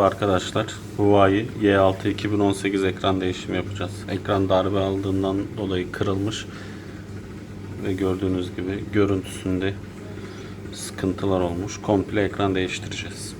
Merhaba arkadaşlar. Huawei Y6 2018 ekran değişimi yapacağız. Ekran darbe aldığından dolayı kırılmış. Ve gördüğünüz gibi görüntüsünde sıkıntılar olmuş. Komple ekran değiştireceğiz.